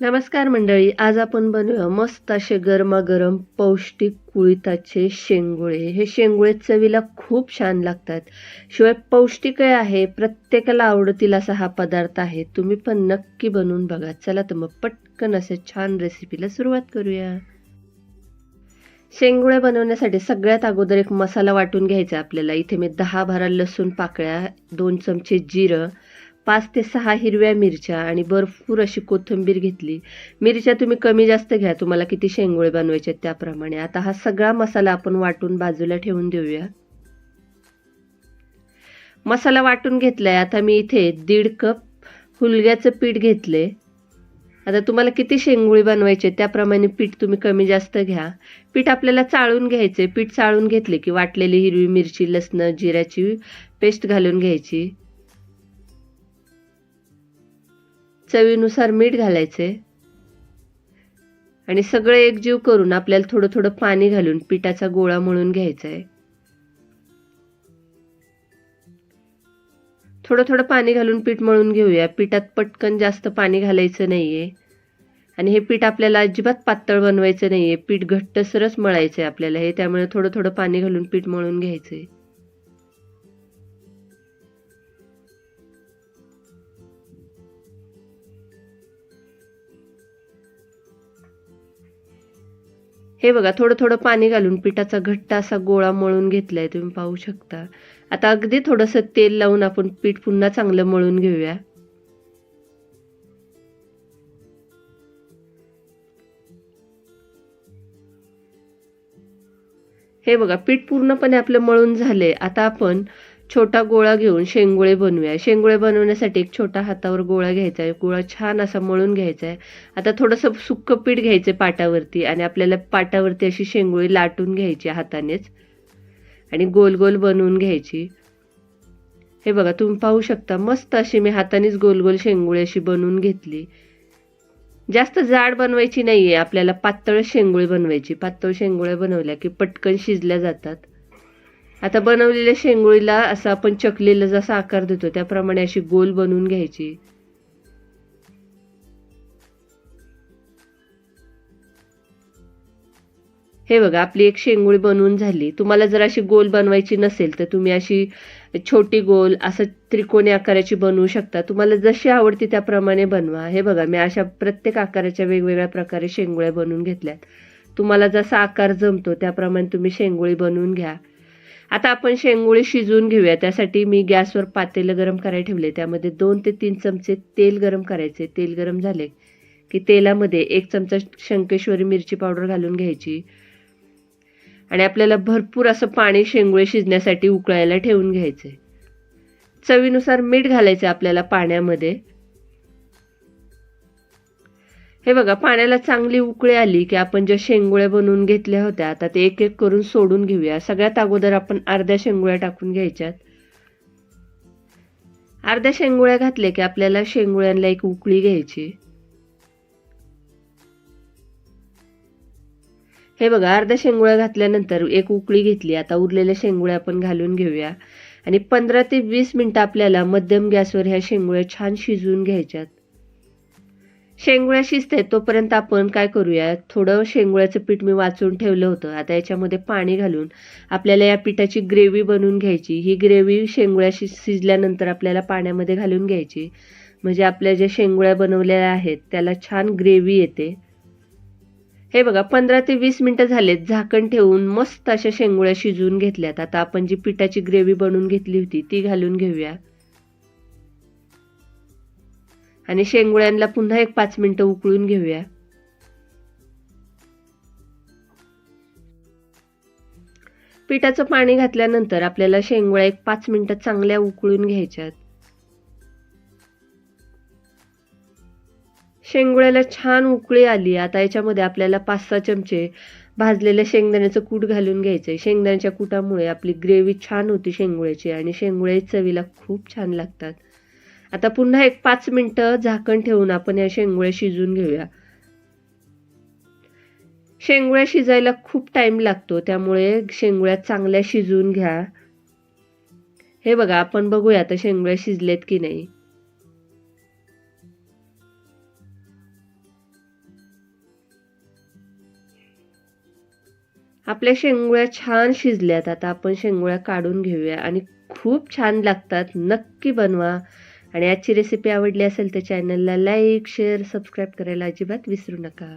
नमस्कार मंडळी आज आपण बनवूया मस्त असे गरमागरम पौष्टिक कुळिताचे शेंगुळे. हे शेंगुळे चवीला खूप छान लागतात. शिवाय पौष्टिकही आहे प्रत्येकाला आवडतील असा हा पदार्थ आहे. तुम्ही पण नक्की बनवून बघा. चला तर मग पटकन असे छान रेसिपीला सुरुवात करूया. शेंगुळे बनवण्यासाठी सगळ्यात अगोदर एक मसाला वाटून घ्यायचा आपल्याला. इथे मी दहा बारा लसूण पाकळ्या दोन चमचे जिरं पाच ते सहा हिरव्या मिरच्या आणि भरपूर अशी कोथिंबीर घेतली. मिरच्या तुम्ही कमी जास्त घ्या तुम्हाला किती शेंगोळे बनवायचे त्याप्रमाणे. आता हा सगळा मसाला आपण वाटून बाजूला ठेवून देऊया. मसाला वाटून घेतलाय. आता मी इथे दीड कप हुलग्याचं पीठ घेतले. आता तुम्हाला किती शेंगुळी बनवायचे त्याप्रमाणे पीठ तुम्ही कमी जास्त घ्या. पीठ आपल्याला चाळून घ्यायचे पीठ चाळून घेतले की वाटलेली हिरवी मिरची लसणं जिऱ्याची पेस्ट घालून घ्यायची. चवीनुसार मीठ घालायचे आणि सगळं एकजीव करून आपल्याला थोडं थोडं पाणी घालून पिठाचा गोळा मळून घ्यायचा आहे थोडं थोडं पाणी घालून पीठ मळून घेऊया. पिठात पटकन जास्त पाणी घालायचं नाही आहे आणि हे पीठ आपल्याला अजिबात पातळ बनवायचं नाही आहे पीठ घट्टसरच मळायचं आहे आपल्याला. हे त्यामुळे थोडं थोडं पाणी घालून पीठ मळून घ्यायचं आहे हे बघा थोडं थोडं पाणी घालून पिठाचा घट्ट असा गोळा मळून घेतलाय तुम्ही पाहू शकता. आता अगदी थोडंसं तेल लावून आपण पीठ पुन्हा चांगलं मळून घेऊया. हे बघा पीठ पूर्णपणे आपलं मळून झाले आता आपण छोटा गोळा घेऊन शेंगोळे बनवूया. शेंगोळे बनवण्यासाठी एक छोटा हातावर गोळा घ्यायचा आहे. गोळा छान असा मळून घ्यायचा आहे. आता थोडंसं सुक्क पीठ घ्यायचं आहे पाटावरती आणि आपल्याला पाटावरती अशी शेंगोळी लाटून घ्यायची हातानेच. आणि गोल गोल बनवून घ्यायची. हे बघा तुम्ही पाहू शकता मस्त अशी मी हातानेच गोल गोल शेंगोळी अशी बनवून घेतली. जास्त जाड बनवायची नाही आहे आपल्याला पातळ शेंगोळी बनवायची. पातळ शेंगोळ्या बनवल्या की पटकन शिजल्या जातात. आता बनवलेल्या शेंगोळीला असं आपण चकलीला जसा आकार देतो त्याप्रमाणे अशी गोल बनवून घ्यायची. हे बघा आपली एक शेंगोळी बनवून झाली. तुम्हाला जर अशी गोल बनवायची नसेल तर तुम्ही अशी छोटी गोल असं त्रिकोणी आकाराची बनवू शकता. तुम्हाला जशी आवडती त्याप्रमाणे बनवा. हे बघा मी अशा प्रत्येक आकाराच्या वेगवेगळ्या प्रकारे शेंगोळ्या बनवून घेतल्यात. तुम्हाला जसा आकार जमतो त्याप्रमाणे तुम्ही शेंगोळी बनवून घ्या. आता आपण शेंगोळी शिजवून घेऊया. त्यासाठी मी गॅसवर पातेलं गरम करायला ठेवले त्यामध्ये दोन ते तीन चमचे तेल गरम करायचे तेल गरम झाले की तेलामध्ये एक चमचा शंकेश्वरी मिरची पावडर घालून घ्यायची. आणि आपल्याला भरपूर असं पाणी शेंगोळे शिजण्यासाठी उकळायला ठेवून घ्यायचे चवीनुसार मीठ घालायचं आपल्याला पाण्यामध्ये. हे बघा पाण्याला चांगली उकळी आली की आपण ज्या शेंगोळ्या बनवून घेतल्या होत्या आता ते एक एक करून सोडून घेऊया. सगळ्यात अगोदर आपण अर्ध्या शेंगोळ्या टाकून घ्यायच्यात. अर्ध्या शेंगोळ्या घातल्या की आपल्याला शेंगोळ्यांना एक उकळी घ्यायची. हे बघा अर्ध्या शेंगोळ्या घातल्यानंतर एक उकळी घेतली. आता उरलेल्या शेंगोळ्या आपण घालून घेऊया. आणि पंधरा ते वीस मिनिटं आपल्याला मध्यम गॅसवर ह्या शेंगोळ्या छान शिजवून घ्यायच्यात. शेंगोळ्या शिजते तोपर्यंत आपण काय करूया? थोडं शेंगोळ्याचं पीठ मी वाचून ठेवलं होतं. आता याच्यामध्ये पाणी घालून आपल्याला या पिठाची ग्रेव्ही बनवून घ्यायची. ही ग्रेव्ही शेंगोळ्या शि शिजल्यानंतर आपल्याला पाण्यामध्ये घालून घ्यायची. म्हणजे आपल्या ज्या शेंगोळ्या बनवलेल्या आहेत त्याला छान ग्रेव्ही येते. हे बघा पंधरा ते वीस मिनटं झालेत. झाकण ठेवून मस्त अशा शेंगोळ्या शिजवून घेतल्यात. आता आपण जी पिठाची ग्रेव्ही बनवून घेतली होती ती घालून घेऊया. आणि शेंगुळ्यांना पुन्हा एक पाच मिनटं उकळून घेऊया. पिठाचं पाणी घातल्यानंतर आपल्याला शेंगोळ्या एक पाच मिनिटं चांगल्या उकळून घ्यायच्यात. शेंगोळ्याला छान उकळी आली आता याच्यामध्ये आपल्याला पाच सहा चमचे भाजलेल्या शेंगदाण्याचं कूट घालून घ्यायचं आहे शेंगदाण्याच्या कुटामुळे आपली ग्रेव्ही छान होती शेंगोळ्याची आणि शेंगुळ्या चवीला खूप छान लागतात. आता पुन्हा एक पाच मिनटं झाकण ठेवून आपण या शेंगोळ्या शिजून घेऊया. शेंगोळ्या शिजायला खूप टाइम लागतो त्यामुळे शेंगोळ्या चांगल्या शिजून घ्या. हे बघा आपण बघूया आता शेंगोळ्या शिजलेत की नाही. आपल्या शेंगोळ्या छान शिजल्यात आता आपण शेंगोळ्या काढून घेऊया. आणि खूप छान लागतात नक्की बनवा. आणि आजची रेसिपी आवडली असेल तर चॅनलला लाईक शेअर सबस्क्राईब करायला अजिबात विसरू नका.